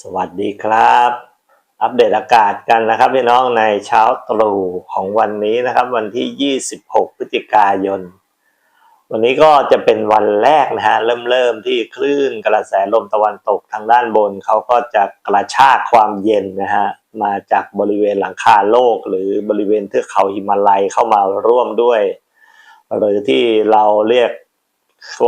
สวัสดีครับ อัปเดตอากาศกันนะครับพี่น้องในเช้าตรู่ของวันนี้นะครับ วันที่ 26 พฤศจิกายน วันนี้ก็จะเป็นวันแรกนะฮะเริ่มเริ่มที่คลื่นกระแสลมตะวันตกทางด้านบนเขาก็จะกระชากความเย็นนะฮะมาจากบริเวณหลังคาโลก หรือบริเวณเทือกเขาหิมาลัยเข้ามาร่วมด้วย หรือที่เราเรียก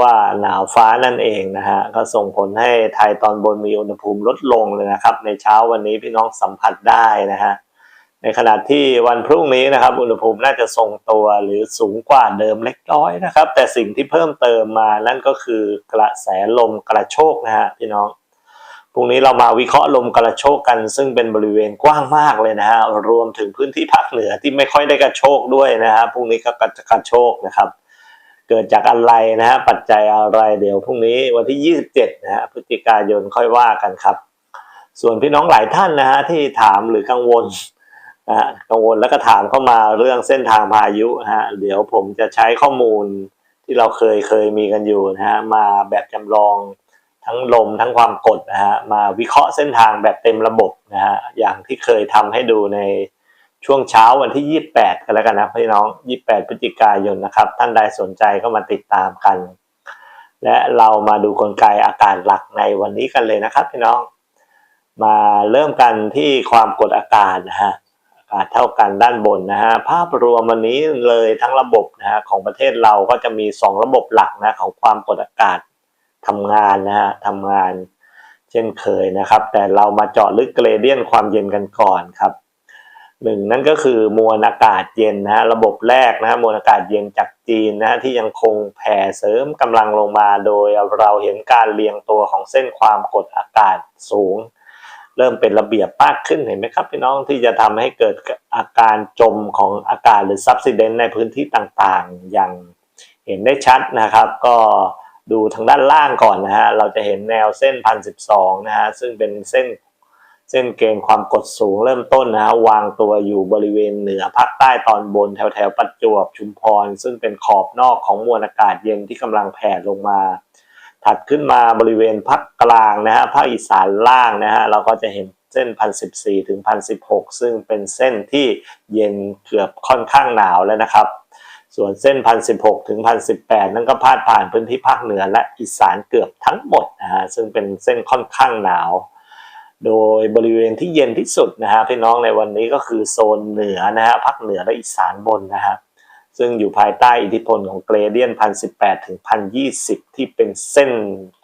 ว่าหนาวฟ้านั่นเองนะฮะก็ส่งผลให้ไทยตอนบนมีอุณหภูมิลดลงเลยนะครับ ในเช้าวันนี้พี่น้องสัมผัสได้นะฮะในขณะที่วันพรุ่งนี้นะครับ อุณหภูมิน่าจะทรงตัวหรือสูงกว่าเดิมเล็กน้อยนะครับ แต่สิ่งที่เพิ่มเติมมานั่นก็คือกระแสลมกระโชกนะฮะพี่น้องพรุ่งนี้เรามาวิเคราะห์ลมกระโชกกัน ซึ่งเป็นบริเวณกว้างมากเลยนะฮะรวมถึงพื้นที่ภาคเหนือที่ไม่ค่อยได้กระโชกด้วยนะฮะพรุ่งนี้ก็กระโชกนะครับ เกิดจากอะไรนะฮะปัจจัยอะไรเดี๋ยวพรุ่งนี้วันที่ 27 นะฮะพฤศจิกายนค่อยว่ากันครับ ส่วนพี่น้องหลายท่านนะฮะที่ถามหรือกังวลนะฮะกังวลแล้วก็ถามเข้ามาเรื่องเส้นทางพายุฮะเดี๋ยวผมจะใช้ข้อมูลที่เราเคยเคยมีกันอยู่นะฮะมาแบบจำลองทั้งลมทั้งความกดนะฮะมาวิเคราะห์เส้นทางแบบเต็มระบบนะฮะอย่างที่เคยทำให้ดูใน ช่วงเช้าวันที่ 28 กันแล้วกันนะพี่น้อง 28 พฤศจิกายนนะครับ ท่านใดสนใจก็มาติดตามกัน และเรามาดูกลไกอากาศหลักในวันนี้กันเลยนะครับพี่น้อง มาเริ่มกันที่ความกดอากาศนะฮะอากาศเท่ากันด้านบนนะฮะภาพรวมวันนี้เลยทั้งระบบนะฮะของประเทศเราก็จะมี 2 ระบบหลักนะของความกดอากาศทำงานนะฮะทำงาน เช่นเคยนะครับ แต่เรามาเจาะลึกเกรเดียนความเย็นกันก่อนครับ หนึ่งนั่นก็คือมวลอากาศเย็นนะฮะระบบแรกนะฮะมวลอากาศเย็นจากจีนนะฮะที่ยังคงแผ่เสริมกำลังลงมาโดยเราเห็นการเรียงตัวของเส้นความกดอากาศสูง เริ่มเป็นระเบียบมากขึ้นเห็นไหมครับพี่น้องที่จะทำให้เกิดอาการจมของอากาศหรือซับซิเดนในพื้นที่ต่างๆ อย่างเห็นได้ชัดนะครับ ก็ดูทางด้านล่างก่อนนะฮะเราจะเห็นแนวเส้นพันสิบสองนะฮะซึ่งเป็นเส้น ส้นเกณฑ์ความกดสูงเริ่มต้นนะฮะวางตัวอยู่บริเวณเหนือภาคใต้ตอนบนแถวแถวประจวบชุมพร ซึ่งเป็นขอบนอกของมวลอากาศเย็นที่กำลังแผ่ลงมา ถัดขึ้นมาบริเวณภาคกลางนะฮะภาคอีสานล่างนะฮะเราก็จะเห็นเส้นพันสิบสี่ถึงพันสิบหกซึ่งเป็นเส้นที่เย็นเกือบค่อนข้างหนาวแล้วนะครับ ส่วนเส้นพันสิบหกถึงพันสิบแปดนั่นก็พาดผ่านพื้นที่ภาคเหนือและอีสานเกือบทั้งหมดนะฮะซึ่งเป็นเส้นค่อนข้างหนาว โดยบริเวณที่เย็นที่สุดนะฮะพี่น้องในวันนี้ก็คือโซนเหนือนะฮะภาคเหนือและอีสานบนนะฮะซึ่งอยู่ภายใต้อิทธิพลของเกรเดียนพันสิบแปดถึงพันยี่สิบที่เป็นเส้น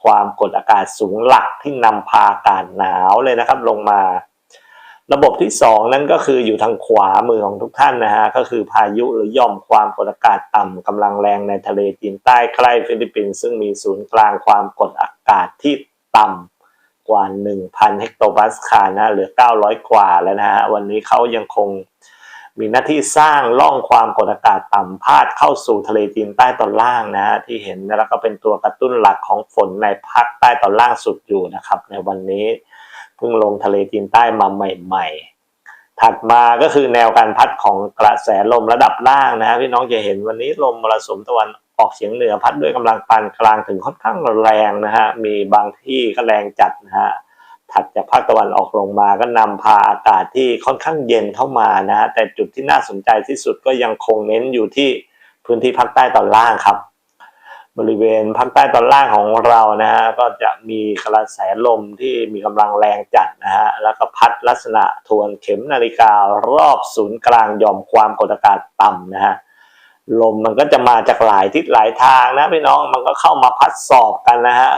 ความกดอากาศสูงหลักที่นำพาอากาศหนาวเลยนะครับลงมา ระบบที่สองนั่นก็คืออยู่ทางขวามือของทุกท่านนะฮะก็คือพายุหรือย่อมความกดอากาศต่ำกำลังแรงในทะเลจีนใต้ใกล้ฟิลิปปินส์ซึ่งมีศูนย์กลางความกดอากาศที่ต่ำ กว่า 1,000 เฮกโตปาสคาลนะเหลือ 900 กว่าแล้วนะฮะวันนี้เขายังคงมีหน้าที่สร้างร่องความกดอากาศต่ำพาดเข้าสู่ทะเลจีนใต้ตอนล่างนะฮะที่เห็นแล้วก็เป็นตัวกระตุ้นหลักของฝนในภาคใต้ตอนล่างสุดอยู่นะครับ ในวันนี้เพิ่งลงทะเลจีนใต้มาใหม่ ๆ ถัดมาก็คือแนวการพัดของกระแสลมระดับล่างนะฮะพี่น้องจะเห็นวันนี้ลมมรสุมตะวัน ออกเฉียงเหนือพัดด้วยกำลังปานกลางถึงค่อนข้างแรงนะฮะ มีบางที่ก็แรงจัดนะฮะ ถัดจากภาคตะวันออกลงมาก็นำพาอากาศที่ค่อนข้างเย็นเข้ามานะฮะ แต่จุดที่น่าสนใจที่สุดก็ยังคงเน้นอยู่ที่พื้นที่ภาคใต้ตอนล่างครับ บริเวณภาคใต้ตอนล่างของเรานะฮะก็จะมีกระแสลมที่มีกำลังแรงจัดนะฮะ แล้วก็พัดลักษณะทวนเข็มนาฬิการอบศูนย์กลางยอมความกดอากาศต่ำนะฮะ ลมมันก็จะมาจากหลายทิศหลายทางนะพี่น้องมันก็เข้ามาพัดสอบกันนะฮะ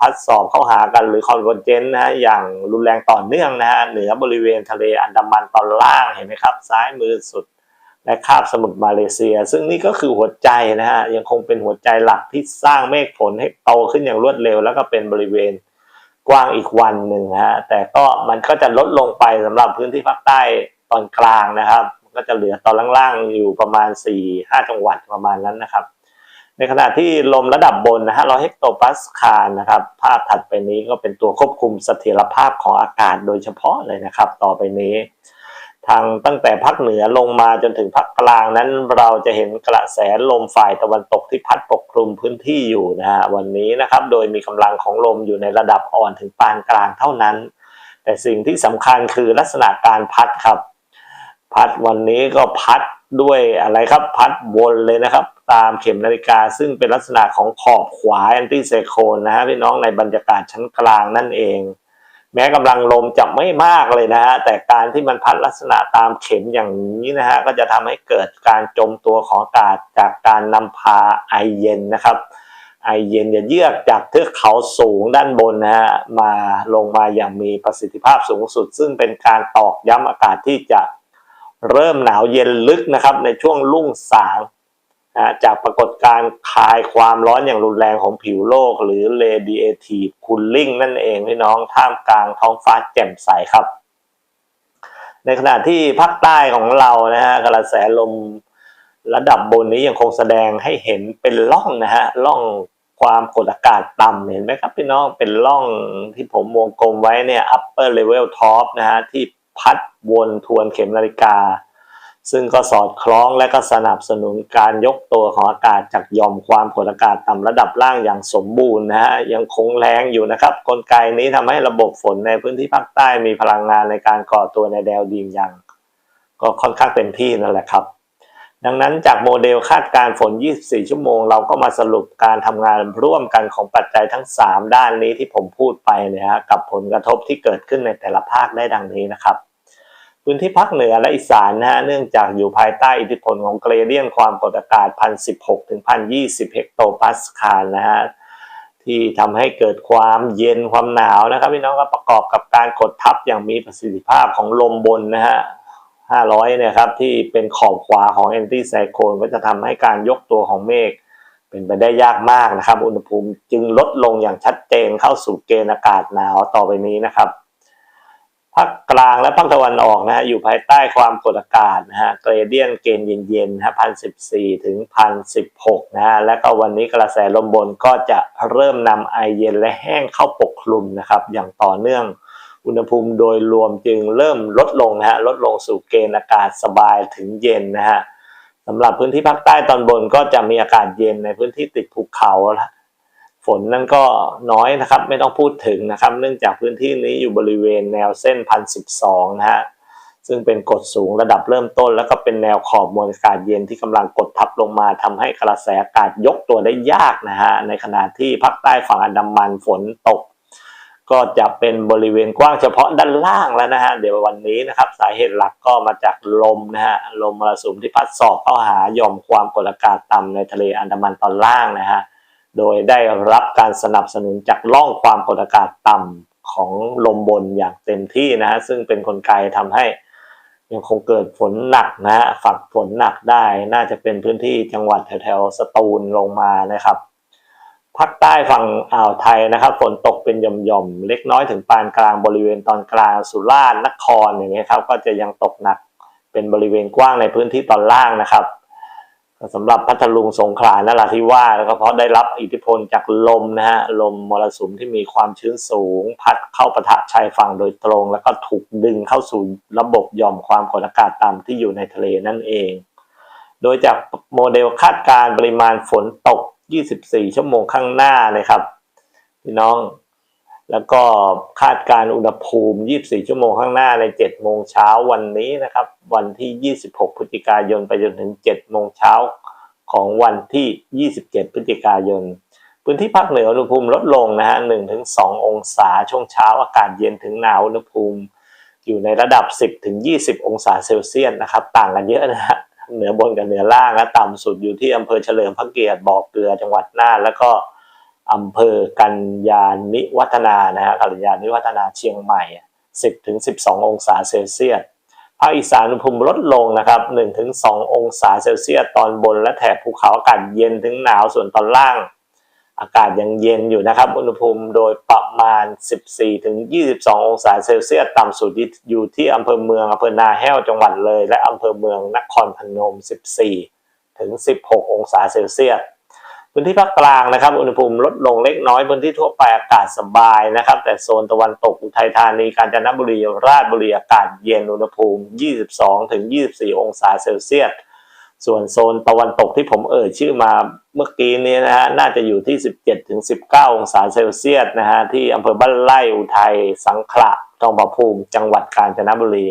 พัดสอบเข้าหากันหรือคอนเวอร์เจนต์นะฮะอย่างรุนแรงต่อเนื่องนะฮะเหนือบริเวณทะเลอันดามันตอนล่างเห็นไหมครับ ซ้ายมือสุดและคาบสมุทรมาเลเซีย ซึ่งนี่ก็คือหัวใจนะฮะยังคงเป็นหัวใจหลักที่สร้างเมฆฝนให้โตขึ้นอย่างรวดเร็ว แล้วก็เป็นบริเวณกว้างอีกวันหนึ่งฮะแต่ก็มันก็จะลดลงไปสำหรับพื้นที่ภาคใต้ตอนกลางนะครับ ก็จะเหลือตอนล่างๆอยู่ประมาณ 4-5 จังหวัดประมาณนั้นนะครับ ในขณะที่ลมระดับบนนะฮะ100เฮกโตปาสคาลนะครับ ภาพถัดไปนี้ก็เป็นตัวควบคุมเสถียรภาพของอากาศโดยเฉพาะเลยนะครับ ต่อไปนี้ ทางตั้งแต่ภาคเหนือลงมาจนถึงภาคกลางนั้น เราจะเห็นกระแสลมฝ่ายตะวันตกที่พัดปกคลุมพื้นที่อยู่นะฮะวันนี้นะครับ โดยมีกำลังของลมอยู่ในระดับอ่อนถึงปานกลางเท่านั้น แต่สิ่งที่สำคัญคือลักษณะการพัดครับ พัดวันนี้ก็พัดด้วยอะไรครับพัดวนเลยนะครับ ตามเข็มนาฬิกาซึ่งเป็นลักษณะของขอบขวาแอนตี้ไซโคลนนะฮะพี่น้องในบรรยากาศชั้นกลางนั่นเอง แม้กำลังลมจะไม่มากเลยนะฮะแต่การที่มันพัดลักษณะตามเข็มอย่างนี้นะฮะก็จะทำให้เกิดการจมตัวของอากาศจากการนำพาไอเย็นนะครับไอเย็นจะเยือกจากเทือกเขาสูงด้านบนนะฮะมาลงมาอย่างมีประสิทธิภาพสูงสุด ซึ่งเป็นการตอกย้ำอากาศที่จะ เริ่มหนาวเย็นลึกนะครับ ในช่วงรุ่งสางนะจากปรากฏการณ์คายความร้อนอย่างรุนแรงของผิวโลก หรือ radiative cooling นั่นเองพี่น้องท่ามกลางท้องฟ้าแจ่มใสครับ ในขณะที่ภาคใต้ของเรานะฮะกระแสลมระดับบนนี้ยังคงแสดงให้เห็นเป็นร่องนะฮะร่องความกดอากาศต่ำเห็นไหมครับพี่น้องเป็นร่องที่ผมวงกลมไว้เนี่ย upper level top นะฮะที่ พัดวนทวนเข็มนาฬิกา ซึ่งก็สอดคล้องและก็สนับสนุนการยกตัวของอากาศจากยอมความกดอากาศต่ำระดับล่างอย่างสมบูรณ์นะฮะยังคงแรงอยู่นะครับ กลไกนี้ทำให้ระบบฝนในพื้นที่ภาคใต้มีพลังงานในการก่อตัวในแนวดิ่งอย่าง ก็ค่อนข้างเต็มที่นั่นแหละครับดังนั้นจากโมเดลคาดการณ์ฝน 24 ชั่วโมง เราก็มาสรุปการทำงานร่วมกันของปัจจัยทั้ง 3 ด้านนี้ที่ผมพูดไปเนี่ยฮะกับผลกระทบที่เกิดขึ้นในแต่ละภาคได้ดังนี้นะครับ พื้นที่ภาคเหนือและอีสานนะฮะเนื่องจากอยู่ภายใต้อิทธิพลของเกรเดียนความกดอากาศ 1,016 ถึง 1,020 เฮกโตปาสคาลนะฮะที่ทำให้เกิดความเย็นความหนาวนะครับพี่น้องก็ประกอบกับการกดทับอย่างมีประสิทธิภาพของลมบนนะฮะ 500 เนี่ยครับที่เป็นขอบขวาของแอนตี้ไซโคลนก็จะทำให้การยกตัวของเมฆเป็นไปได้ยากมากนะครับ อุณหภูมิจึงลดลงอย่างชัดเจนเข้าสู่เกณฑ์อากาศหนาวต่อไปนี้นะครับ ภาคกลางและภาคตะวันออกนะฮะอยู่ภายใต้ความกดอากาศนะฮะเกรเดียนเกณฑ์เย็นๆฮะพันสิบสี่ถึงพันสิบหกนะฮะและก็วันนี้กระแสลมบนก็จะเริ่มนำไอเย็นและแห้งเข้าปกคลุมนะครับ อย่างต่อเนื่องอุณหภูมิโดยรวมจึงเริ่มลดลงนะฮะลดลงสู่เกณฑ์อากาศสบายถึงเย็นนะฮะสำหรับพื้นที่ภาคใต้ตอนบนก็จะมีอากาศเย็นในพื้นที่ติดภูเขาละ ฝนนั่นก็น้อยนะครับ ไม่ต้องพูดถึงนะครับ เนื่องจากพื้นที่นี้อยู่บริเวณแนวเส้นพันสิบสองนะฮะซึ่งเป็นกดสูงระดับเริ่มต้น แล้วก็เป็นแนวขอบมวลอากาศเย็นที่กำลังกดทับลงมาทำให้กระแสอากาศยกตัวได้ยากนะฮะในขณะที่ภาคใต้ฝั่งอันดามันฝนตก ก็จะเป็นบริเวณกว้างเฉพาะด้านล่างแล้วนะฮะเดี๋ยววันนี้นะครับสาเหตุหลักก็มาจากลมนะฮะลมมรสุมที่พัดสอบเข้าหาย่อมความกดอากาศต่ำในทะเลอันดามันตอนล่างนะฮะ โดยได้รับการสนับสนุนจากล่องความกดอากาศต่ำของลมบนอย่างเต็มที่นะฮะซึ่งเป็นนกลไกทำให้ยังคงเกิดฝนหนักนะฮะฝักฝนหนักได้ น่าจะเป็นพื้นที่จังหวัดแถวๆสตูลลงมานะครับภาคใต้ฝั่งอ่าวไทยนะครับ ฝนตกเป็นหย่อมๆเล็กน้อยถึงปานกลางบริเวณตอนกลางสุราษฎร์นครอย่างเงี้ยครับก็จะยังตกหนักเป็นบริเวณกว้างในพื้นที่ตอนล่างนะครับ สำหรับพัทลุงสงขลานราธิวาสแล้วก็เพราะได้รับอิทธิพลจากลมนะฮะลมมรสุมที่มีความชื้นสูง พัดเข้าปะทะชายฝั่งโดยตรง แล้วก็ถูกดึงเข้าสู่ระบบยอมความกดอากาศต่ำที่อยู่ในทะเลนั่นเอง โดยจากโมเดลคาดการณ์ปริมาณฝนตก 24 ชั่วโมงข้างหน้าเลยครับพี่น้อง แล้วก็คาดการอุณหภูมิ 24 ชั่วโมงข้างหน้าใน 7 โมงเช้าวันนี้นะครับ วันที่ 26 พฤศจิกายนไปจนถึง 7 โมงเช้าของวันที่ 27 พฤศจิกายน พื้นที่ภาคเหนืออุณหภูมิลดลงนะฮะ 1-2 องศาช่วงเช้าอากาศเย็นถึงหนาวอุณหภูมิ อยู่ในระดับ 10-20 องศาเซลเซียสนะครับ ต่างกันเยอะนะฮะเหนือบนกับเหนือล่างนะต่ำสุดอยู่ที่อำเภอเฉลิมพระเกียรติบ่อเกลือจังหวัดน่านแล้วก็ อำเภอกัญญาณิวัฒนานะฮะกัญญาณิวัฒนาเชียงใหม่ 10ถึง12 องศาเซลเซียสภาคอีสานอุณหภูมิลดลงนะครับ1ถึง2องศาเซลเซียสตอนบนและแถบภูเขาอากาศเย็นถึงหนาวส่วนตอนล่าง อากาศยังเย็นอยู่นะครับอุณหภูมิโดยประมาณ 14ถึง22 องศาเซลเซียสต่ำสุดอยู่ที่อำเภอเมืองอำเภอนาแห้วจังหวัดเลย และอำเภอเมืองนครพนม 14ถึง16 องศาเซลเซียส พื้นที่ภาคกลางนะครับ อุณหภูมิลดลงเล็กน้อยพื้นที่ทั่วไปอากาศสบายนะครับ แต่โซนตะวันตกอุทัยธานีกาญจนบุรีราชบุรีอากาศเย็นอุณหภูมิ 22-24 องศาเซลเซียสส่วนโซนตะวันตกที่ผมเอ่ยชื่อมาเมื่อกี้นี้นะฮะน่าจะอยู่ที่ 17-19 องศาเซลเซียสนะฮะที่อำเภอบ้านไร่อุทัยสังขละทองผาภูมิ จังหวัดกาญจนบุรี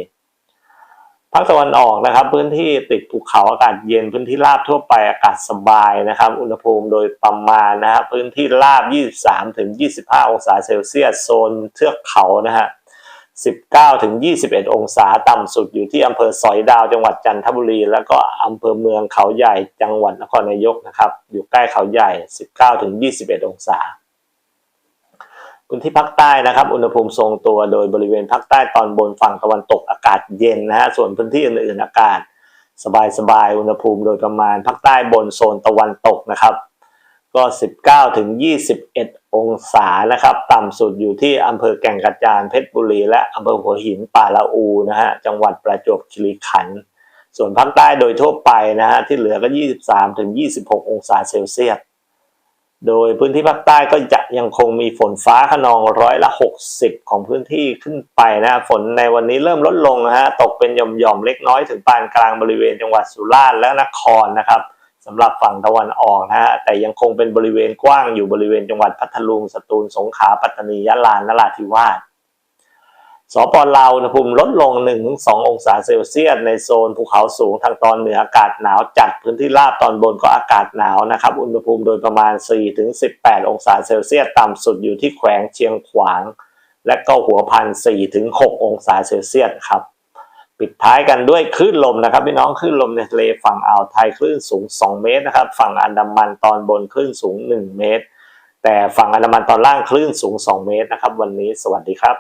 ภาคตะวันออกนะครับ พื้นที่ติดภูเขาอากาศเย็นพื้นที่ราบทั่วไปอากาศสบายนะครับ อุณหภูมิโดยประมาณนะฮะพื้นที่ราบ 23ถึง25 องศาเซลเซียสโซนเทือกเขานะฮะ19ถึง21 องศาต่ำสุดอยู่ที่อำเภอสอยดาวจังหวัดจันทบุรี แล้วก็อำเภอเมืองเขาใหญ่จังหวัดนครนายกนะครับ อยู่ใกล้เขาใหญ่ 19ถึง21 องศา พื้นที่ภาคใต้นะครับ อุณหภูมิทรงตัวโดยบริเวณภาคใต้ตอนบนฝั่งตะวันตกอากาศเย็นนะฮะส่วนพื้นที่อื่นๆอากาศ สบายๆอุณหภูมิโดยประมาณภาคใต้บนโซนตะวันตกนะครับ ก็ 19ถึง21 องศานะครับ ต่ำสุดอยู่ที่อำเภอแก่งกระจานเพชรบุรี และอำเภอหัวหินป่าละอูนะฮะจังหวัดประจวบคีรีขันธ์ส่วนภาคใต้โดยทั่วไปนะฮะที่เหลือก็ 23ถึง26 องศาเซลเซียส โดยพื้นที่ภาคใต้ก็จะยังคงมีฝนฟ้าขนองร้อยละ 60 ของพื้นที่ขึ้นไปนะฝนในวันนี้เริ่มลดลงนะฮะตกเป็นหย่อมๆเล็กน้อยถึงปานกลางบริเวณจังหวัดสุราษฎร์และนครนะครับสำหรับฝั่งตะวันออกนะฮะแต่ยังคงเป็นบริเวณกว้างอยู่บริเวณจังหวัดพัทลุงสตูลสงขลาปัตตานียะลานราธิวาส สปลาวอุณหภูมิลดลง 1-2 องศาเซลเซียสในโซนภูเขาสูงทางตอนเหนืออากาศหนาวจัดพื้นที่ราบตอนบนก็อากาศหนาวนะครับ อุณหภูมิโดยประมาณ 4-18 องศาเซลเซียสต่ำสุดอยู่ที่แขวงเชียงขวาง และก็หัวพัน 4-6 องศาเซลเซียสครับ ปิดท้ายกันด้วยคลื่นลมนะครับพี่น้องคลื่นลมในทะเลฝั่งอ่าวไทยคลื่นสูง 2 เมตรนะครับฝั่งอันดามันตอนบนคลื่นสูง 1 เมตร แต่ฝั่งอันดามันตอนล่างคลื่นสูง 2 เมตรนะครับ วันนี้สวัสดีครับ